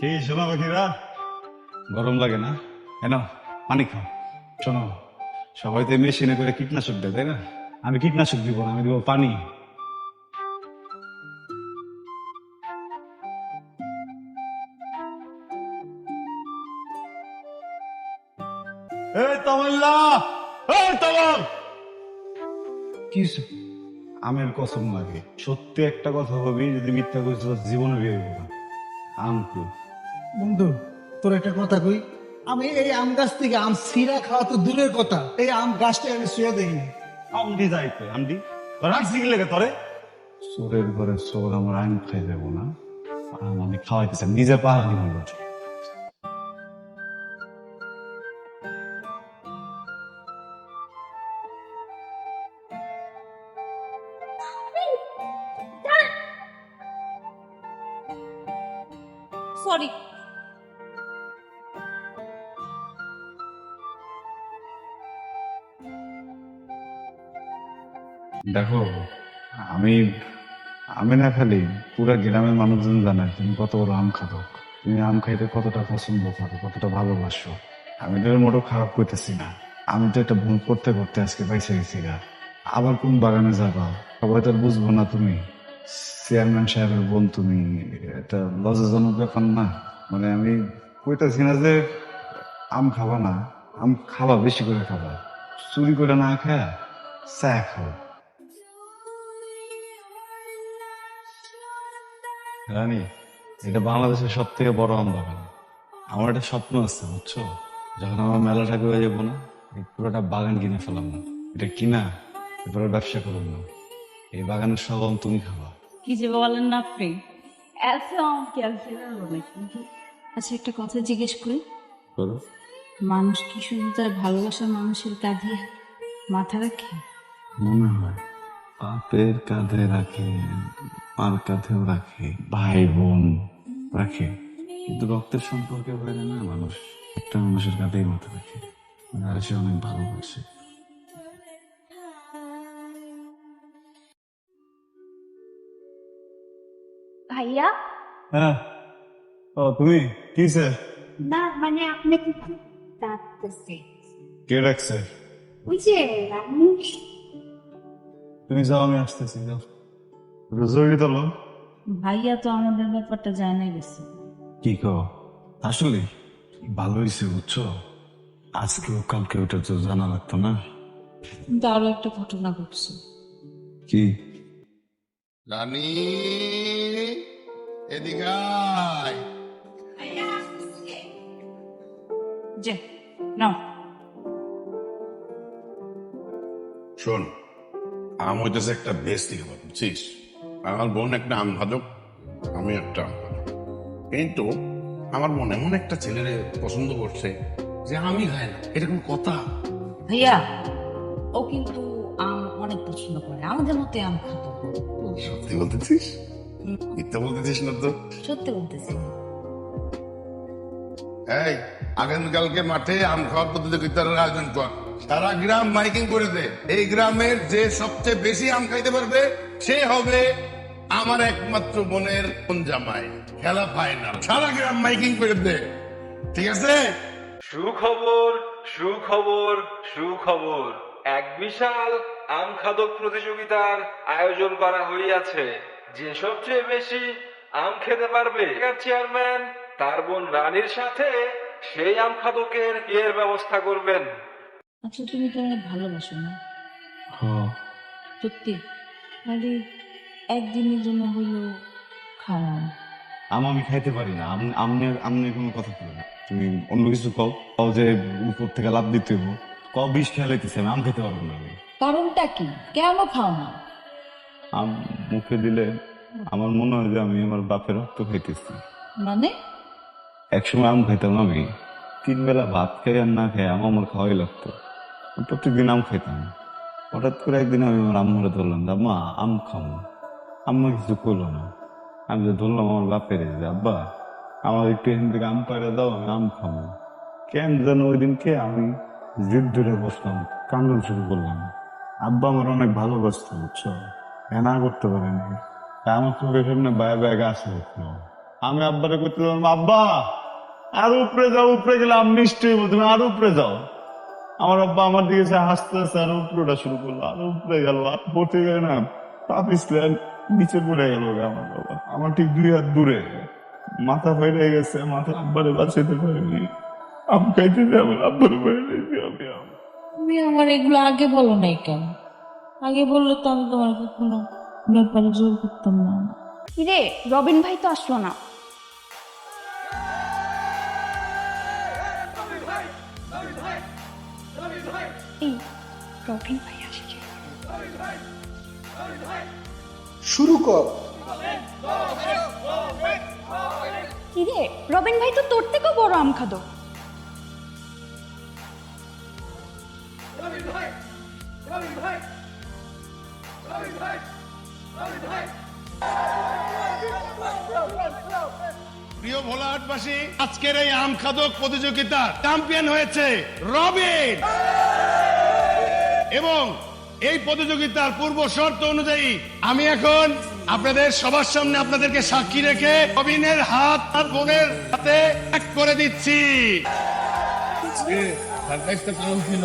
কি শোনো পাখিরা গরম লাগে না? কেন? পানি খাও। শোনো সবাই তো মেশিনে করে কীটনাশক দেয় তাই না? আমি কীটনাশক দিব না আমি দিব পানি? আমের কসম লাগে। সত্যি একটা কথা ভাবি যদি মিথ্যা করিস জীবনে বিয়ে না। আম কই? বন্ধু তোর একটা কথা কই? আমি এই আম গাছ থেকে আম সিরা খাওয়া তো দূরের কথা। এই আম গাছটা আমি শুয়ে দেখিনি। আমডি যাইতে আমডি? রাখছি কি লেগে তোরে। ঘরে আমার আইন খাই যাব না। আম আমি খাওয়াইতেছি নিজে পাহাড় নিয়ে সরি দেখো, আমি আমি না খালি পুরা গ্রামের মানুষজন জানে তুমি কত বড় আম খাব তুমি আম খাইতে কতটা পছন্দ করো, কতটা ভালোবাসো। আমি তো মোটো খারাপ করতেছি না। আমি তো একটা ভুল করতে করতে আজকে পাইছে গেছি গা। আবার কোন বাগানে যাবা? সবাই তো বুঝব না তুমি। চেয়ারম্যান সাহেবের বোন তুমি, এটা লজ্জাজনক ব্যাপার না। মানে আমি কইতাছি না যে আম খাবা না, আম খাবা, বেশি করে খাবা। চুরি করে না খায়া চা খাও। রানী এটা বাংলাদেশের সব থেকে বড় আম বাগান। আমার একটা স্বপ্ন আছে বুঝছ? যখন আমার মেলা ঠাকুর হয়ে যাব না এই পুরোটা বাগান কিনে ফেলাম না। এটা কিনা এরপরে ব্যবসা করুন না। এই বাগানের সব আম তুমি খাবা। কি যে বলেন না আপনি? এত আমাকে আর আচ্ছা একটা কথা জিজ্ঞেস করি। করো মানুষ কি শুধু তার ভালোবাসার মানুষের কাঁধে মাথা রাখে? মনে হয় বাপের কাঁধে রাখে। মার কাঁধেও রাখে ভাই বোন রাখে। কিন্তু রক্তের সম্পর্কে হয়ে না মানুষ একটা মানুষের কাঁধেই মাথা রাখে। আর সে অনেক ভালোবাসে। ভাইয়া? হ্যাঁ। ও তুমি? কিসে না মানে আপনাকে ডাকতেছে? কে রাখছে ওই যে তুমি যাও আমি আসতেছি যাও। জরুরি তো ভাইয়া তো আমাদের ব্যাপারটা জানাই গেছে। কি কো? আসলে ভালো হয়েছে বুঝছ? আজকেও কালকে ওটা তো জানা লাগতো না। কিন্তু আরও একটা ঘটনা ঘটছে। কি? রানী এদিকে আয়। যে নাও। শোন আম হইতেছে একটা বেস্তি খাবার বুঝছিস? আমার বোন একটা আম ভাজক আমি একটা কিন্তু আমার মন এমন একটা ছেলেরে পছন্দ করছে যে আমি খাই না। এটা কোন কথা? ভাইয়া ও কিন্তু আম অনেক পছন্দ করে। আমাদের মতে আম খাতো সত্যি বলতেছিস? মিথ্যা বলতেছিস না তো? সত্যি বলতেছি। এই আগামীকালকে মাঠে আম খাওয়ার প্রতিযোগিতার আয়োজন কর। সারা গ্রাম মাইকিং করে দে। এই গ্রামের যে সবচেয়ে বেশি আম খাইতে পারবে সে হবে আমার একমাত্র বোনের কোন জামাই? খেলা ফাইনাল সারা গ্রাম মাইকিং করে দে। ঠিক আছে? সুখবর সুখবর সুখবর। এক বিশাল আম খাদক প্রতিযোগিতার আয়োজন করা হইয়াছে। যে সবচেয়ে বেশি আম খেতে পারবে চেয়ারম্যান তার বোন রানীর সাথে সেই আম খাদকের ইয়ের ব্যবস্থা করবেন। আচ্ছা তুমি তো অনেক ভালোবাসো না। হ সত্যি? মানে একদিনের জন্য হইলেও খাওয়া আম আমি খাইতে পারি না। আম- আমনে আমনে কোনো কথা বলো না। তুমি অন্য কিছু কও। কও যে উপর থেকে লাভ দিতে হইব। কও বিষ খেয়ে লাইতেছে আমি আম খেতে পারব না আমি। কারণটা কি? কেন খাও না? আম মুখে দিলে আমার মনে হয় যে আমি আমার বাপের রক্ত খাইতেছি। মানে? একসময় আম খাইতাম আমি। তিন বেলা ভাত খাই আর না খাই আম আমার খাওয়াই লাগতো। প্রত্যেকদিন আম খাইতাম। হঠাৎ করে একদিন আমি আমার আম্মারে ধরলাম আম্মা আম খাব আম্মা কিছু করল না। আমি যে ধরলাম আমার বাপের আব্বা, আমার একটু এখান থেকে আম পাড়া দাও, আমি আম খাব। কেন যেন ওই দিনকে আমি জিদ ধরে বসলাম, কান্দন শুরু করলাম। আব্বা আমার অনেক ভালোবাসতো, বুঝছ? না করতে পারেনি। আমার চোখের সামনে বায়ে বায়ে গাছ উঠল আমি আব্বারে করতে পারলাম আব্বা, আর উপরে যাও, উপরে গেলে আমি হইবো, তুমি আর উপরে যাও। আমার আব্বা আমার দিকে হাসতে হাসতে আর উপরেটা শুরু করল, আর উপরে গেল, আর পড়তে গেলে না নিচে পড়ে গেল আমার বাবা। আমার ঠিক দুই হাত দূরে। মাথা ফেটে গেছে মাথা আব্বারে বাঁচাইতে পারিনি। আম খাইতে যাব আব্বারে আমি আম। তুমি আমার এগুলো আগে বলো নাই কেন? আগে বললে তো আমি তোমার কোনো ব্যাপারে জোর করতাম না। কিরে রবিন ভাই তো আসলো না। এই রবিন ভাই আসছে। শুরু কর। কিরে রবিন ভাই তো তোর থেকেও বড় আম খাদক। প্রিয় ভোলাহাটবাসী আজকের এই আম খাদক প্রতিযোগিতা চ্যাম্পিয়ন হয়েছে রবিন। এবং এই প্রতিযোগিতার পূর্ব শর্ত অনুযায়ী আমি এখন আপনাদের সবার সামনে আপনাদেরকে সাক্ষী রেখে রবিনের হাত আর বোনের হাতে এক করে দিচ্ছি। ছিল